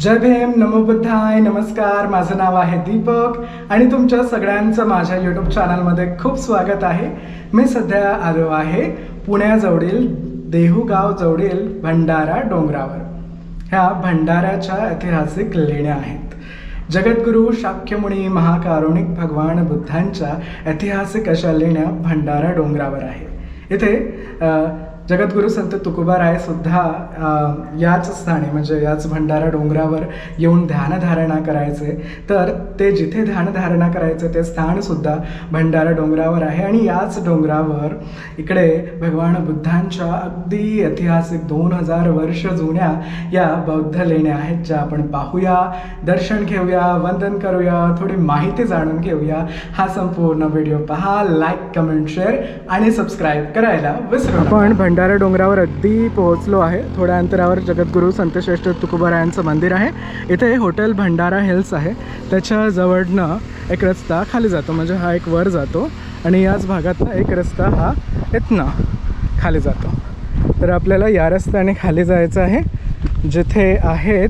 जय भीम नमो बुद्धाय नमस्कार. माझं नाव आहे दीपक आणि तुमच्या सगळ्यांचं माझ्या यूट्यूब चॅनलमध्ये खूप स्वागत आहे. मी सध्या आलो आहे पुण्याजवळील देहूगाव जवळील भंडारा डोंगरावर. ह्या भंडाऱ्याच्या ऐतिहासिक लेण्या आहेत. जगद्गुरू शाक्यमुनी महाकारुणिक भगवान बुद्धांच्या ऐतिहासिक अशा लेण्या भंडारा डोंगरावर आहे. इथे जगद्गुरू संत तुकोबाराय सुद्धा याच स्थानी म्हणजे याच भंडारा डोंगरावर येऊन ध्यानधारणा करायचे. तर ते जिथे ध्यानधारणा करायचे ते स्थानसुद्धा भंडारा डोंगरावर आहे. आणि याच डोंगरावर इकडे भगवान बुद्धांच्या अगदी ऐतिहासिक दोन हजार वर्ष जुन्या या बौद्ध लेण्या आहेत ज्या आपण पाहूया दर्शन घेऊया वंदन करूया थोडी माहिती जाणून घेऊया. हा संपूर्ण व्हिडिओ पहा लाईक कमेंट शेअर आणि सबस्क्राईब करायला विसरू आपण भंडारा डोंगरावर अगदी पोहोचलो आहे. थोड्या अंतरावर जगद्गुरू संतश्रेष्ठ तुकोबारायांचं मंदिर आहे. इथे हॉटेल भंडारा हिल्स आहे. त्याच्या जवळनं एक रस्ता खाली जातो. म्हणजे हा एक वर जातो आणि याच भागातला एक रस्ता हा इथनं खाली जातो. तर आपल्याला या रस्त्याने खाली जायचं आहे. जिथे आहेत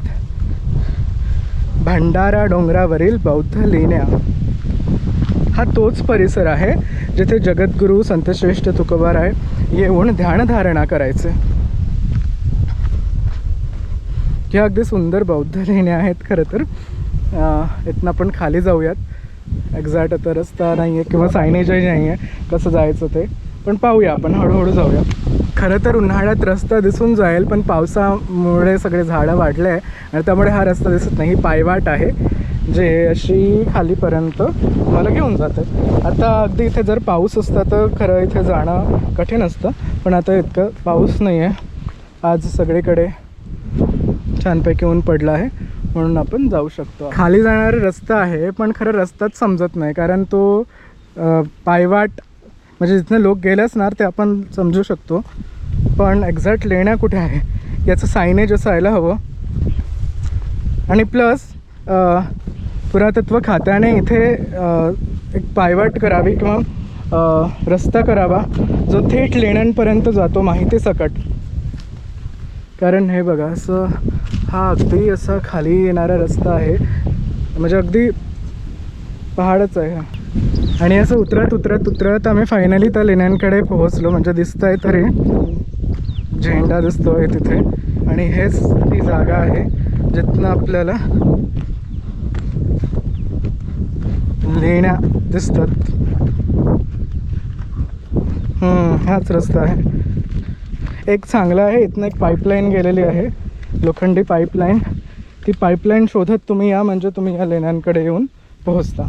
भंडारा डोंगरावरील बौद्ध लेण्या. हा तोच परिसर आहे जिथे जगद्गुरू संतश्रेष्ठ तुकोबाराय येऊन ध्यानधारणा करायचे ह्या अगदी सुंदर बौद्ध लेण्या आहेत खरं तर. इथनं आपण खाली जाऊयात. एक्झॅक्ट आता रस्ता नाही आहे किंवा सायनेजही नाही आहे कसं जायचं ते. पण पाहूया आपण हळूहळू जाऊया. खरं तर उन्हाळ्यात रस्ता दिसून जाईल पण पावसामुळे सगळे झाडं वाढले आहे आणि त्यामुळे हा रस्ता दिसत नाही ही पायवाट आहे. जे अशी खालीपर्यंत मला घेऊन जाते. आता अगदी इथे जर पाऊस असता तर खरं इथे जाणं कठीण असतं पण आता इतकं पाऊस नाही आहे आज सगळीकडे छानपैकी ऊन पडलं आहे म्हणून आपण जाऊ शकतो. खाली जाणारा रस्ता आहे पण खरं रस्ताच समजत नाही कारण तो पायवाट म्हणजे जिथनं लोक गेले असणार ते आपण समजू शकतो. पण एक्झॅक्ट लेण्या कुठे आहे? याचं सायनेज असायला हवं. आणि प्लस पुरातत्व खात्याने इथे एक पायवाट करावी किंवा रस्ता करावा जो थेट लेण्यांपर्यंत जातो माहिती सकट. कारण हे बघा असं हा अगदी असा खाली येणारा रस्ता आहे. म्हणजे अगदी पहाडच आहे हा. आणि असं उतरत उतरत उतरत आम्ही फायनली त्या लेण्यांकडे पोहोचलो. म्हणजे दिसत आहे तरी झेंडा दिसतो आहे तिथे. आणि हेच ती जागा आहे जिथनं आपल्याला लेण्या दिसतात. हम्म, हाच रस्ता आहे. एक चांगला आहे इथनं एक पाईपलाईन गेलेली आहे लोखंडी पाईपलाईन ती पाईपलाईन शोधत तुम्ही या म्हणजे तुम्ही या लेण्यांकडे येऊन पोहोचता.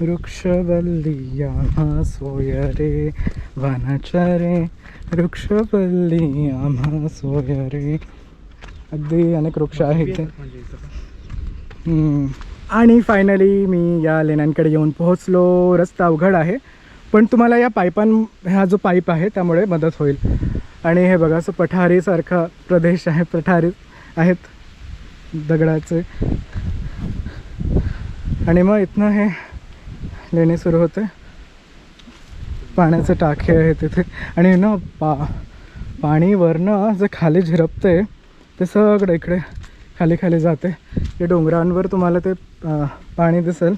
वृक्षवल्ली सोय रे वनचरे। वृक्षवल्ली सोय रे। अगदी अनेक वृक्ष आहेत आणि फायनली मी या लेण्यांकडे येऊन पोहोचलो. रस्ता अवघड आहे. पण तुम्हाला या पाईपां हा जो पाईप आहे त्यामुळे मदत होईल. आणि हे बघा असं पठारीसारखा प्रदेश आहे पठारी आहेत दगडाचे. आणि मग इथनं हे लेणे सुरू होते. पाण्याचे टाके आहे तिथे. आणि ना पा पाणी वरनं जे खाली झिरपते ते सगळं इकडे खाली खाली जाते. हे डोंगरांवर तुम्हाला ते पाणी दिसेल.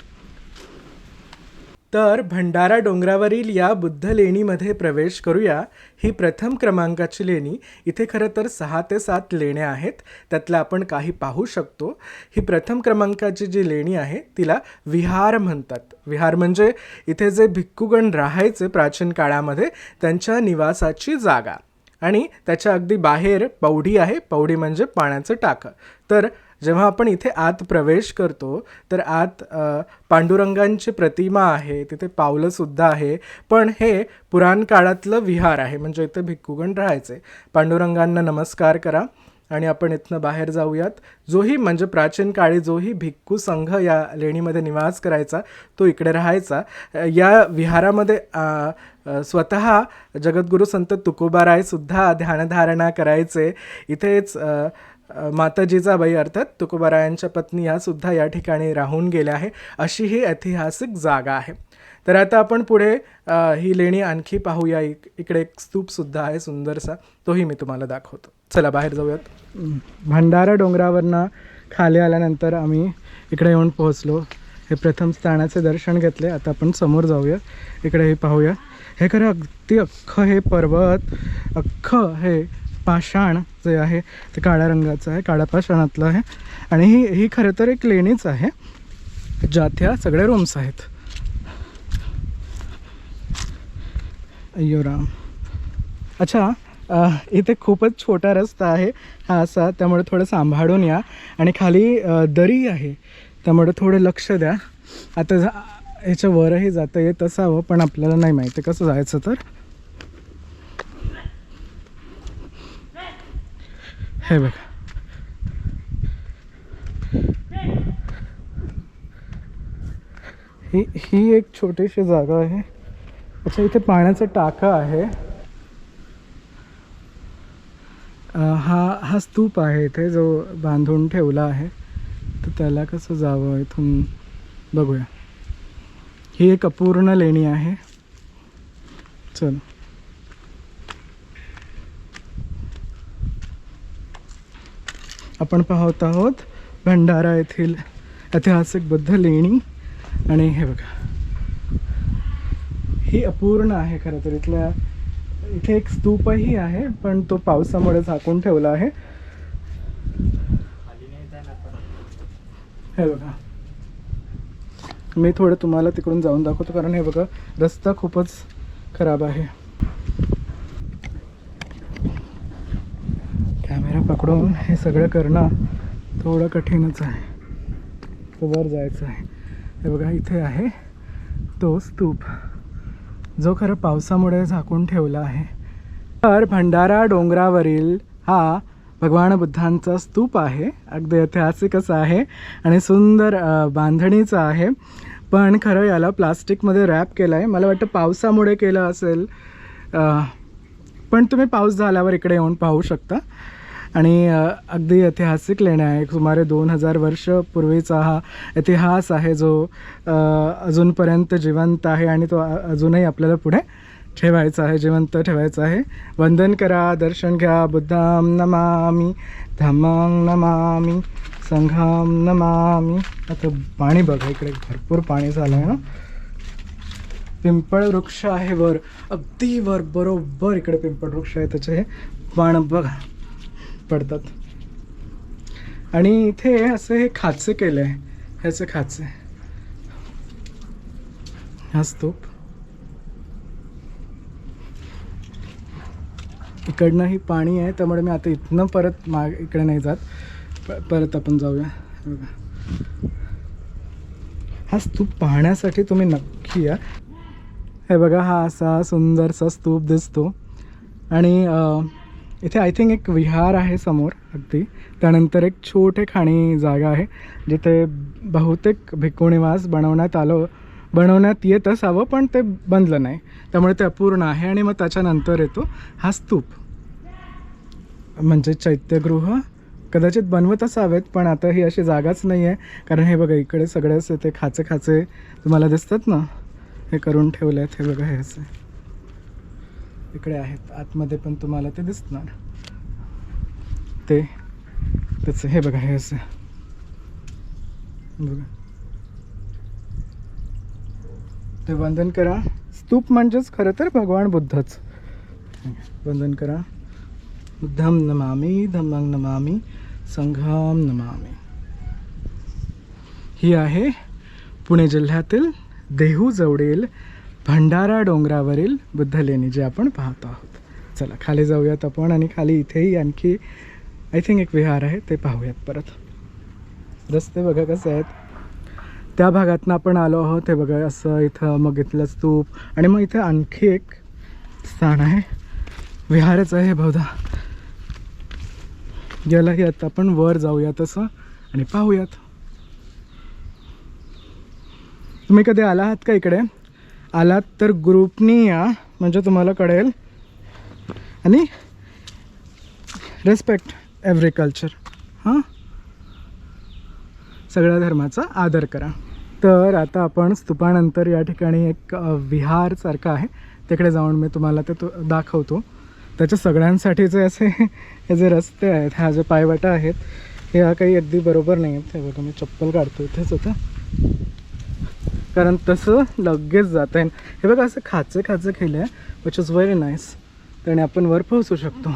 तर भंडारा डोंगरावरील या बुद्ध लेणीमध्ये प्रवेश करूया. ही प्रथम क्रमांकाची लेणी. इथे खरं तर सहा ते सात लेण्या आहेत. त्यातल्या आपण काही पाहू शकतो. ही प्रथम क्रमांकाची जी लेणी आहे तिला विहार म्हणतात. विहार म्हणजे इथे जे भिक्खूगण राहायचे प्राचीन काळामध्ये त्यांच्या निवासाची जागा. आणि त्याच्या अगदी बाहेर पौडी आहे. पौडी म्हणजे पाण्याचं टाकं. तर जेव्हा आपण इथे आत प्रवेश करतो तर आत पांडुरंगांची प्रतिमा आहे तिथे पावलंसुद्धा आहे. पण हे पुराण काळातलं विहार आहे म्हणजे इथे भिक्खुगण राहायचे. पांडुरंगांना नमस्कार करा आणि आपण इथनं बाहेर जाऊयात. जोही म्हणजे प्राचीन काळी जोही भिक्खू संघ या लेणीमध्ये निवास करायचा तो इकडे राहायचा. या विहारामध्ये स्वतः जगद्गुरू संत तुकोबारायसुद्धा ध्यानधारणा करायचे. इथेच माताजीचा बाई माता जिजाबाई अर्थात तुकोबारायांच्या पत्नी या सुद्धा या ठिकाणी राहून गेल्या आहे अशी ही ऐतिहासिक जागा आहे. तर आता आपण पुढे ही लेणी आणखी पाहूया. इक इकडे एक स्तूपसुद्धा आहे सुंदरसा. तोही मी तुम्हाला दाखवतो. चला बाहेर जाऊयात. भंडारा डोंगरावरनं खाली आल्यानंतर आम्ही इकडे येऊन पोहोचलो. हे प्रथम स्थानाचे दर्शन घेतले. आता आपण समोर जाऊया. इकडे हे पाहूया. हे खरं अगदी अख्खं हे पर्वत अख्खं हे पाषाण जे आहे ते काळ्या रंगाचं आहे काळ्या पाषाणातलं आहे. आणि ही ही खरं तर एक लेणीच आहे ज्यात ह्या सगळ्या रूम्स आहेत. अय्यो राम. अच्छा इथे खूपच छोटा रस्ता आहे हा असा त्यामुळे थोडं सांभाळून या. आणि खाली दरी आहे त्यामुळे थोडं लक्ष द्या. आता जा ह्याच्या वरही जाता येत असावं पण आपल्याला नाही माहिती कसं जायचं तर. हे बघा. ही ही एक छोटीशी जागा आहे. अच्छा इथे पाण्याचा टाका आहे. हा हा स्तूप आहे इथे जो बांधून ठेवला आहे. तर त्याला कसं जावं इथून बघूया. ही एक अपूर्ण लेणी आहे. चल. आपण पाहत आहोत भंडारा येथील ऐतिहासिक बुद्ध लेणी. आणि हे बघा. ही अपूर्ण आहे खरं तर. इथल्या इथे एक स्तूपही आहे पण तो पावसामुळे झाकून ठेवला आहे. हे बघा. मी थोडं तुम्हाला तिकडून जाऊन दाखवतो कारण हे बघा रस्ता खूपच खराब आहे. पकडून हे सगळं करणं थोडं कठीणच आहे. तर वर जायचं आहे. हे बघा इथे आहे तो स्तूप. जो खरं पावसामुळे झाकून ठेवला आहे. तर भंडारा डोंगरावरील हा भगवान बुद्धांचा स्तूप आहे. अगदी ऐतिहासिकच आहे आणि सुंदर बांधणीचा आहे. पण खरं याला प्लास्टिकमध्ये रॅप केलं आहे मला वाटतं पावसामुळे केलं असेल. पण तुम्ही पाऊस झाल्यावर इकडे येऊन पाहू शकता. आणि अगदी ऐतिहासिक लेण्या आहे सुमारे दोन हजार वर्ष पूर्वीचा हा इतिहास आहे जो अजूनपर्यंत जिवंत आहे आणि तो अजूनही आपल्याला पुढे ठेवायचा आहे जिवंत ठेवायचं आहे. वंदन करा दर्शन घ्या बुद्धाम नमामी धम्मां नमामी संघाम नमामी. आता पाणी बघा इकडे भरपूर पाणी झालं आहे ना पिंपळ वृक्ष आहे वर. अगदी वर बरोबर इकडे पिंपळ वृक्ष आहे त्याचे हे पण बघा. पडतात. आणि इथे असे हे खाचे केले आहे ह्याचे खाचे. हा स्तूप. इकडनंही पाणी आहे त्यामुळे मी आता इथनं परत माग इकडे नाही जात. प- परत आपण जाऊया. बघा. हा स्तूप पाहण्यासाठी तुम्ही नक्की या. हे बघा हा असा सुंदरसा स्तूप दिसतो. आणि इथे आय थिंक एक विहार आहे समोर अगदी. त्यानंतर एक छोटे खाणी जागा आहे जिथे बहुतेक भिक्खू बनवण्यात आलं बनवण्यात येत असावं पण ते बनलं नाही. त्यामुळे ते अपूर्ण आहे आणि मग त्याच्यानंतर येतो हा स्तूप. म्हणजे चैत्यगृह. कदाचित बनवत असावेत पण आता ही अशी जागाच नाही आहे कारण हे बघा इकडे सगळे असे ते खाचे खाचे तुम्हाला दिसतात ना? हे करून ठेवले आहेत हे बघा हे असे. इकडे आहेत. आतमध्ये पण तुम्हाला ते दिसणार. ते त्याचं हे बघा हे असं. बघा. ते वंदन करा. स्तूप म्हणजेच खरं तर भगवान बुद्धच. वंदन करा. बुद्धम नमामी धम्मं नमामी संघाम नमामी. ही आहे पुणे जिल्ह्यातील देहू जवळील भंडारा डोंगरावरील बुद्ध लेणी जे आपण पाहत आहोत. चला खाली जाऊयात आपण आणि खाली इथेही आणखी आय थिंक एक विहार आहे ते पाहूयात परत. रस्ते बघा कसे आहेत. त्या भागातनं आपण आलो आहोत हे बघा असं इथं मग इथलं स्तूप आणि मग इथं आणखी एक स्थान आहे. विहारच आहे बहुधा. यालाही आता आपण वर जाऊया तसं आणि पाहूयात. तुम्ही कधी आला आहात का इकडे? आलात तर ग्रुपनी या म्हणजे तुम्हाला कळेल. आणि रेस्पेक्ट एव्हरी कल्चर हां? सगळ्या धर्माचा आदर करा. तर आता आपण स्तूपानंतर या ठिकाणी एक विहारसारखं आहे. तिकडे जाऊन मी तुम्हाला ते तो दाखवतो. त्याच्या सगळ्यांसाठीचे असे हे जे रस्ते आहेत ह्या जे पायवाटा आहेत हे काही अगदी बरोबर नाही आहेत. हे बघा मी चप्पल काढतो इथेच होतं कारण तसं लगेच जात आहे हे बघा असं खाचे खाचे केलं आहे विच इज व्हेरी नाईस त्याने आपण वर पोहोचू शकतो.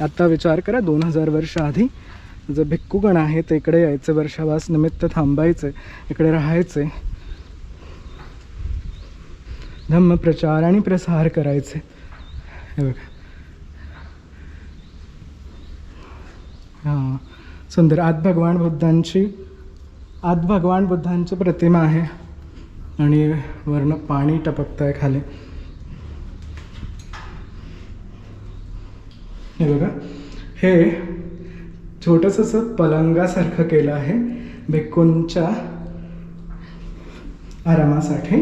आत्ता विचार करा दोन हजार वर्ष आधी जे भिक्कूगण आहे ते इकडे यायचं वर्षावास निमित्त थांबायचं इकडे राहायचे. धम्म प्रचार आणि प्रसार करायचे. हे बघा. हां. सुंदर. आत भगवान बुद्धांची आत भगवान बुद्धांची प्रतिमा आहे. आणि वरनं पाणी टपकत आहे खाली. हे बघा. हे छोटंसं असं पलंगासारखं केलं आहे. भिक्कूंच्या आरामासाठी.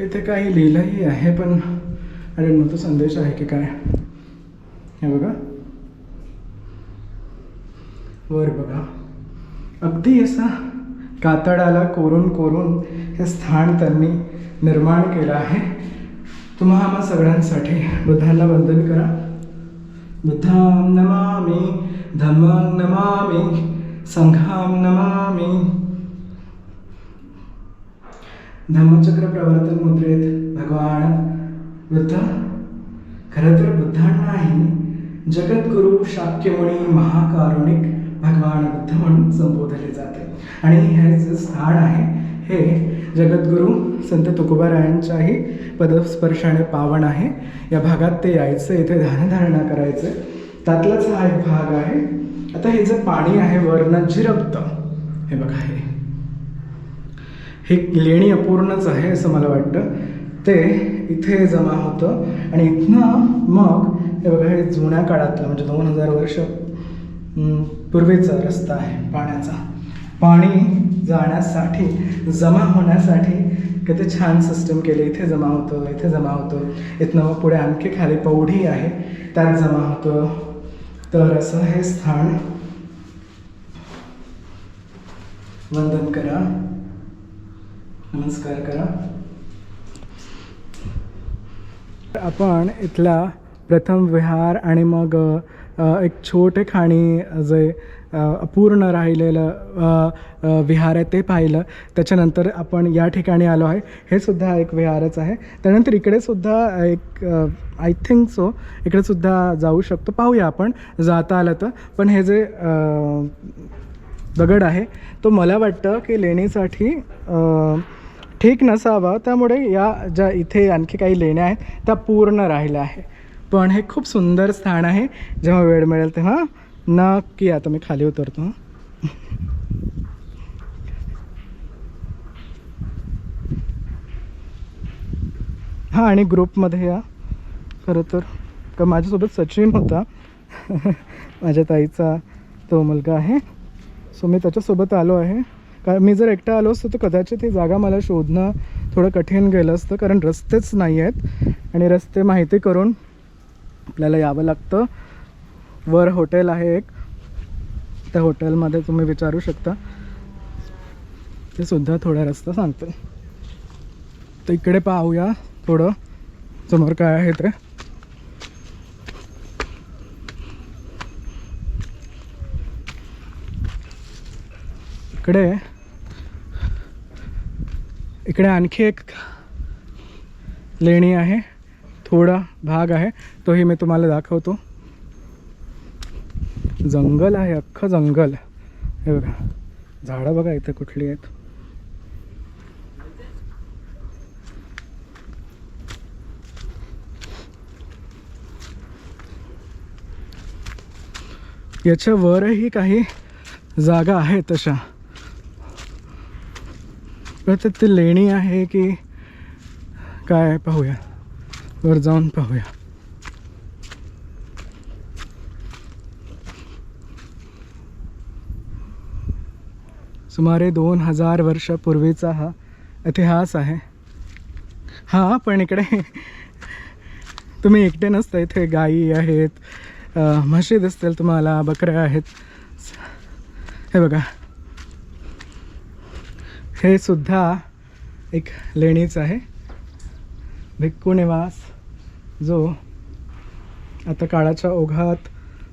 इथे काही लिहिलंही आहे पण अरे नो तो संदेश आहे की काय? हे बघा. वर बघा. अगदी असा कातडाला कोरून कोरून हे स्थान त्यांनी निर्माण केलं आहे. तुम्हा आम्हा सगळ्यांसाठी बुद्धांना वंदन करा. बुद्धां नमामी धम्मां नमामी संघां नमामी. धम्मचक्र प्रवर्तन मुद्रेत भगवान बुद्ध. खरं तर बुद्धांनाही जगद्गुरु शाक्यमुनी महाकारुणिक भगवान बुद्ध म्हणून संबोधले जाते. आणि हे जे स्थान आहे हे जगद्गुरु संत तुकोबारायांच्याही पदस्पर्शाने पावन आहे. या भागात ते यायचं इथे ध्यानधारणा करायचं. त्यातलाच हा एक भाग आहे. आता हे जे पाणी आहे वर्ण झिरपतं हे बघा हे. हे लेणी अपूर्णच आहे असं मला वाटतं. ते इथे जमा होतं आणि इथनं मग हे बघा हे जुन्या काळातलं म्हणजे दोन हजार वर्ष पूर्वीचा रस्ता आहे पाण्याचा. पाणी जाण्यासाठी जमा होण्यासाठी किती छान सिस्टम केली. इथे जमा होतं इथे जमा होतं. इथनं मग पुढे आणखी खाली पौढी आहे त्यात जमा होतं. तर असं हे स्थान वंदन करा. नमस्कार करा. आपण इथला प्रथम विहार आणि मग एक छोटे खाणी जे अपूर्ण राहिलेलं विहार आहे ते पाहिलं. त्याच्यानंतर आपण या ठिकाणी आलो आहे. हे सुद्धा एक विहारच आहे. त्यानंतर इकडे सुद्धा एक आय थिंक सो इकडे सुद्धा जाऊ शकतो. पाहूया आपण जाता आलं तर. पण हे जे दगड आहे तो मला वाटतं की लेणीसाठी ठीक नसावा. त्यामुळे या ज्या इथे आणखी काही लेण्या आहेत त्या पूर्ण राहिल्या आहे पण हे खूप सुंदर स्थान आहे. जेव्हा वेळ मिळेल तेव्हा नक्की आता मी खाली उतरतो हां. आणि ग्रुपमध्ये या. खरं तर का माझ्यासोबत सचिन होता. माझ्या ताईचा तो मुलगा आहे. सो मी त्याच्यासोबत आलो आहे. कारण मी जर एकटा आलो असतो तर कदाचित ही जागा मला शोधणं थोडं कठीण गेलं असतं कारण रस्तेच नाही आहेत आणि रस्ते माहिती करून आपल्याला यावं लागतं. वर हॉटेल आहे एक. त्या हॉटेलमध्ये तुम्ही विचारू शकता. ते सुद्धा थोडा रस्ता सांगते. तर इकडे पाहूया थोडं. समोर काय आहे ते इकडे. इकडे आणखी एक लेणी आहे. थोडा भाग आहे तोही मी तुम्हाला दाखवतो. जंगल आहे अख्खं जंगल. हे बघा झाडं बघा इथे कुठली आहेत. याच्या वरही काही जागा आहेत तशा. तर ते- लेणी आहे की काय पाहूया. वर जाऊन पाहूया. सुमारे दोन हजार वर्षापूर्वीचा हा इतिहास आहे. हां पण इकडे तुम्ही एकटे नसता इथे गायी आहेत म्हशी दिसतील तुम्हाला बकऱ्या आहेत. हे बघा. हे सुद्धा एक लेणीच आहे. भिक्कू निवास जो आता काळाच्या ओघात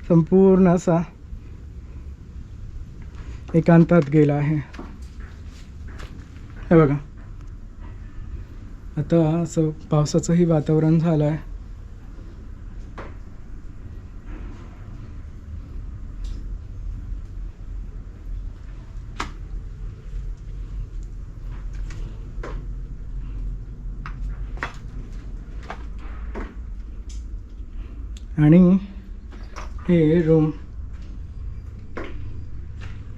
संपूर्ण असा एकांतात गेला आहे. हे बघा. आता असं पावसाचंही वातावरण झालं आहे आणि हे रूम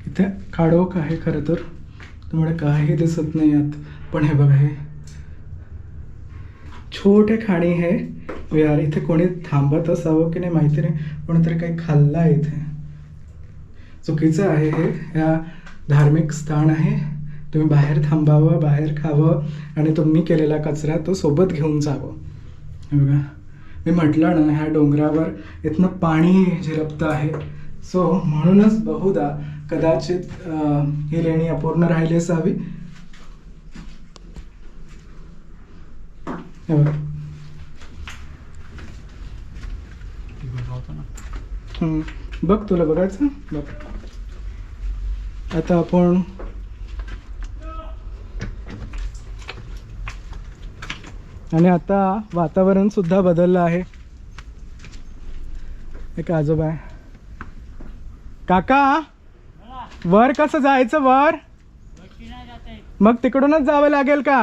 इथे खाडोख आहे खरं तर. त्यामुळे काही दिसत नाही आत पण हे बघा हे छोटे खाणी हे. यार इथे कोणी थांबत असावं की नाही माहिती नाही. कोणीतरी काही खाल्लं आहे इथे. चुकीचं आहे हे. या धार्मिक स्थान आहे. तुम्ही बाहेर थांबावं बाहेर खावं आणि तुम्ही केलेला कचरा तो सोबत घेऊन जावं. बघा. मी म्हटलं ना ह्या डोंगरावर इथनं पाणी झिरपतं आहे. सो म्हणूनच बहुधा कदाचित ही लेणी अपूर्ण राहिली असावी. बघ तुला बघायचं? बघ. आता आपण आणि आता वातावरण सुद्धा बदललं आहे. एक आजोबा आहे. काका वर कसं जायचं वर? मग तिकडूनच जावं लागेल का?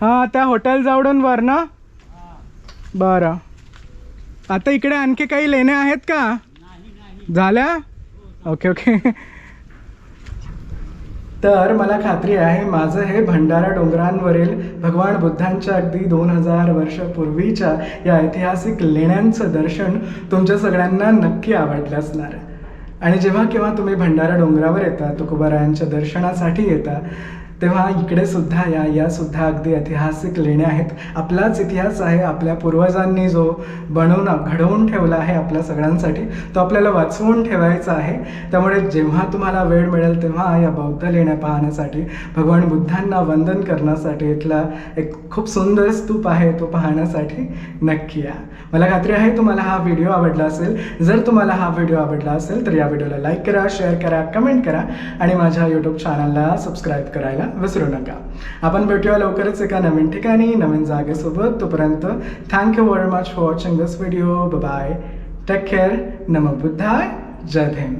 हा त्या हॉटेल जावडून वर ना? बरं. आता इकडे आणखी काही लेण्या आहेत का? झाल्या? Okay okay. तर मला खात्री आहे माझं हे भंडारा डोंगरांवरील भगवान बुद्धांच्या अगदी दोन हजार वर्षपूर्वीच्या या ऐतिहासिक लेण्यांचं दर्शन तुमच्या सगळ्यांना नक्की आवडलं असणार. आणि जेव्हा केव्हा तुम्ही भंडारा डोंगरावर येता तुकोबारायांच्या दर्शनासाठी येता तेव्हा इकडे सुद्धा या या सुद्धा अगदी ऐतिहासिक लेण्या आहेत. आपलाच इतिहास आहे आपल्या पूर्वजांनी जो बनवून घडवून ठेवला आहे आपल्या सगळ्यांसाठी तो आपल्याला वाचवून ठेवायचा आहे. त्यामुळे जेव्हा तुम्हाला वेळ मिळेल तेव्हा या बौद्ध लेण्या पाहण्यासाठी भगवान बुद्धांना वंदन करण्यासाठी इथला एक खूप सुंदर स्तूप आहे तो पाहण्यासाठी नक्की या. मला खात्री आहे तुम्हाला हा व्हिडिओ आवडला असेल. जर तुम्हाला हा व्हिडिओ आवडला असेल तर या व्हिडिओला लाईक करा शेअर करा कमेंट करा आणि माझ्या यूट्यूब चॅनलला सबस्क्राईब करायला विसरू नका. आपण भेटूया लवकरच एका नवीन ठिकाणी. नवीन जागेसोबत. तोपर्यंत thank you very much for watching this video bye take care नम बुद्धाय. जय भीम.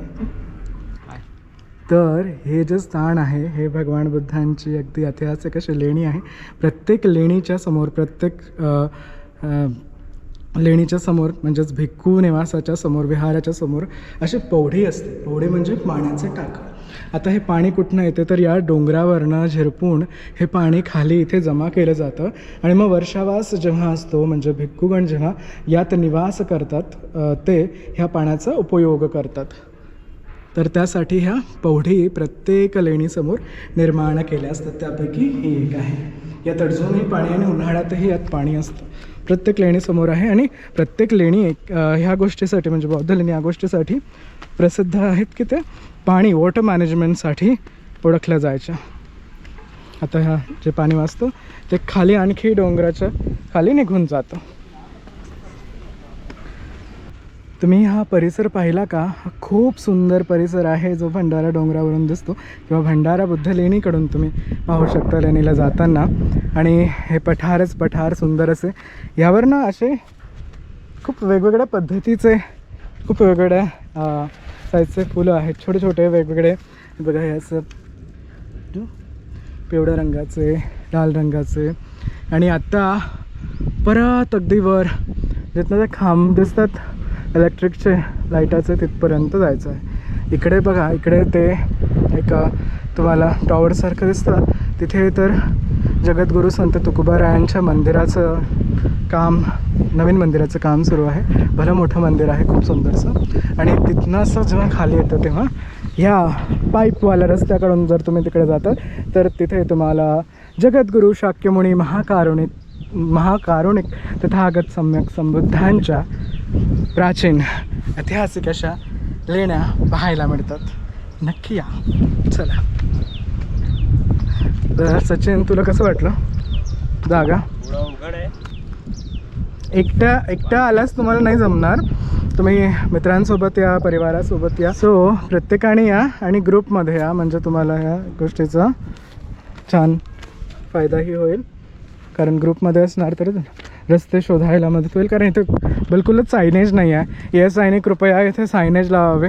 तर हे जे स्थान आहे हे भगवान बुद्धांची अगदी ऐतिहासिक अशी लेणी आहे. प्रत्येक लेणीच्या समोर प्रत्येक लेणीच्या समोर म्हणजेच भिक्खू निवासाच्या समोर विहाराच्या समोर अशी पौढी असते. पौढी म्हणजे पाण्याचे टाक आता हे पाणी कुठनं येते? तर या डोंगरावरनं झिरपून हे पाणी खाली इथे जमा केलं जातं. आणि मग वर्षावास जेव्हा असतो म्हणजे भिक्खूगण जेव्हा यात निवास करतात ते ह्या पाण्याचा उपयोग करतात. तर त्यासाठी ह्या पौढी प्रत्येक लेणीसमोर निर्माण केल्या असतात त्यापैकी ही एक आहे. यात अजूनही पाणी आणि उन्हाळ्यातही यात पाणी असतं. प्रत्येक लेणीसमोर आहे आणि प्रत्येक लेणी एक ह्या गोष्टीसाठी म्हणजे बौद्ध लेणी या गोष्टीसाठी प्रसिद्ध आहेत की ते? पाणी वॉटर मॅनेजमेंटसाठी ओळखल्या जायच्या. आता ह्या जे पाणी वाचतं ते खाली आणखी डोंगराच्या खाली निघून जातं. तुम्ही हा परिसर पाहिला का? हा खूप सुंदर परिसर आहे जो भंडारा डोंगरावरून दिसतो किंवा भंडारा बुद्ध लेणीकडून तुम्ही पाहू शकता लेणीला जाताना. आणि हे पठारच पठार सुंदर असे. यावर ना असे खूप वेगवेगळ्या पद्धतीचे खूप वेगवेगळ्या साईजचे फुलं आहेत. छोटे छोटे वेगवेगळे. बघा ह्याचं पिवळ्या रंगाचे लाल रंगाचे. आणि आत्ता परत अगदी वर. जिथनं ते खांब दिसतात इलेक्ट्रिकचे लाईटाचे तिथपर्यंत जायचं आहे. इकडे बघा इकडे ते एका तुम्हाला टॉवरसारखं दिसतं. तिथे तर जगद्गुरू संत तुकोबारायांच्या मंदिराचं काम नवीन मंदिराचं काम सुरू आहे. भलं मोठं मंदिर आहे खूप सुंदरसं. आणि तिथनं असं जेव्हा खाली येतं तेव्हा ह्या पाईपवाल्या रस्त्याकडून जर तुम्ही तिकडे जाता तर तिथे तुम्हाला जगद्गुरू शाक्यमुनी महाकारुणिक महाकारुणिक तथागत सम्यक संबुद्धांच्या प्राचीन ऐतिहासिक अशा लेण्या पाहायला मिळतात. नक्की या. चला. तर सचिन तुला कसं वाटलं? जागा? एकट्या एकट्या आल्यास तुम्हाला नाही जमणार. तुम्ही मित्रांसोबत या परिवारासोबत या. सो प्रत्येकाने या आणि ग्रुपमध्ये या म्हणजे तुम्हाला या गोष्टीचा छान फायदाही होईल. कारण ग्रुपमध्ये असणार तर रस्ते शोधायला मदत होईल. कारण इथे बिलकुलच सायनेज नाही आहे. या सायने कृपया इथे सायनेज लावावे.